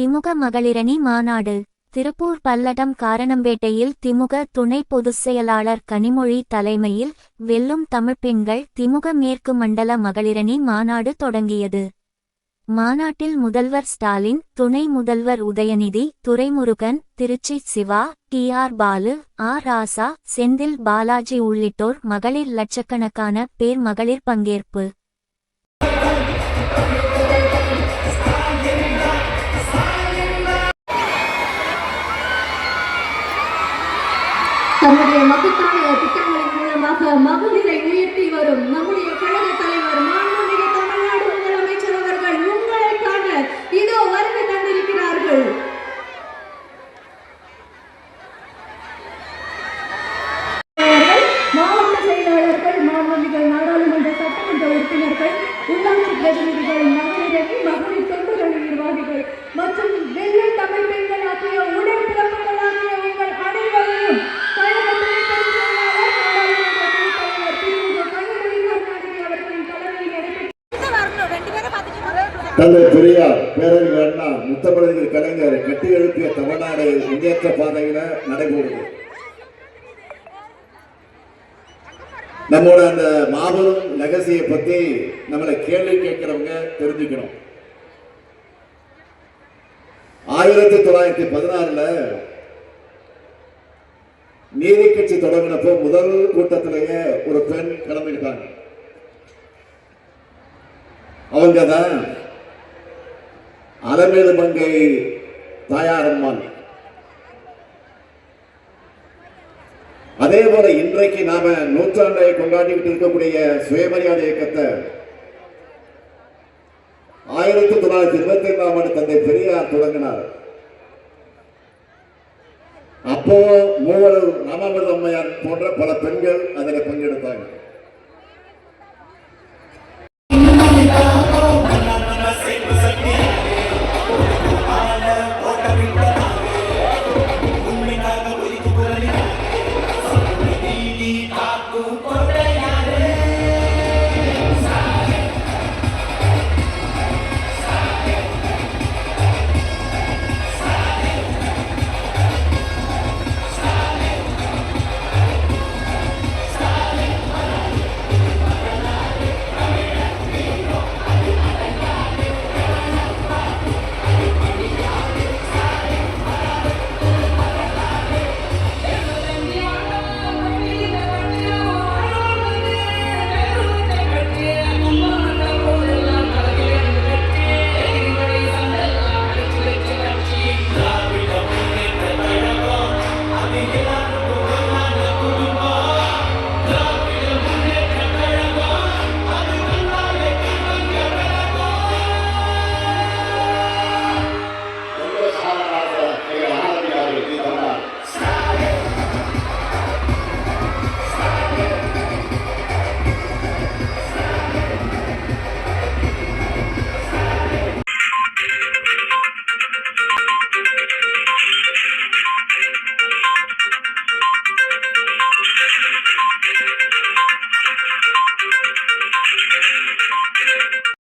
திமுக மகளிரணி மாநாடு. திருப்பூர் பல்லடம் காரணம்பேட்டையில் திமுக துணை பொதுச் செயலாளர் கனிமொழி தலைமையில் வெல்லும் தமிழ்ப் பெண்கள் திமுக மேற்கு மண்டல மகளிரணி மாநாடு தொடங்கியது. மாநாட்டில் முதல்வர் ஸ்டாலின் துணை முதல்வர் Udhayanidhi Duraimurugan Tiruchi Siva T R Baalu R Raja Senthil Balaji உள்ளிட்டோர் மகளிர் லட்சக்கணக்கான பேர் மகளிர் பங்கேற்பு. தன்னுடைய மகத்தான திட்டங்களின் மூலமாக மகளிரை உயர்த்தி வரும். நம்முடைய கழக தலைவர் மாண்புமிகு தமிழ்நாடு முதலமைச்சர் அவர்கள் உங்களை இதோ வருகை தந்திருக்கிறார்கள். மாவட்ட செயலாளர்கள் மாண்புமிகு நாடாளுமன்ற சட்டமன்ற உறுப்பினர்கள் உள்ளாட்சி பிரதிநிதிகள் மகளிரணி மகளிர் தொண்டுகள் நிர்வாகிகள் மற்றும் வெள்ளை தமிழ் பெண்கள் ஆகிய உடன்பிறப்புகளாகிய உங்கள் அனைவரையும் கழக துணை பொதுச் செயலாளர் நாடாளுமன்ற குழுத் தலைவர் திமுக கனிமொழி கருணாநிதி அவர்களின் தலைமையில் நடைபெற்ற தந்தை பெரியார் பேரறிஞர் அண்ணா முத்தமிழறிஞர் கலைஞர் கட்டி எழுப்பிய தமிழ்நாடு முன்னேற்ற பாதையில நடைபெறுது நம்மளோட அந்த மாபெரும் லெகசியை பத்தி நம்மளை கேள்வி கேட்கிறவங்க தெரிஞ்சுக்கணும். ஆயிரத்தி தொள்ளாயிரத்தி பதினாறுல நீதி கட்சி தொடங்கினப்போ முதல் கூட்டத்திலேயே ஒரு பெண் கலந்துக்கிட்டாங்க அவங்க தான் அலமேலு மங்கை தாயாரம்மாள் அதே போல இன்றைக்கு நாம நூற்றாண்டை கொண்டாடிக்கிட்டு இருக்கக்கூடிய சுயமரியாதை இயக்கத்தை ஆயிரத்தி தொள்ளாயிரத்தி இருபத்தி ஐந்தாம் ஆண்டு தந்தை பெரியார் தொடங்கினார். அப்போ மூவர் ராமாமிர்த அம்மையார் போன்ற பல பெண்கள் அதில் பங்கெடுத்தாங்க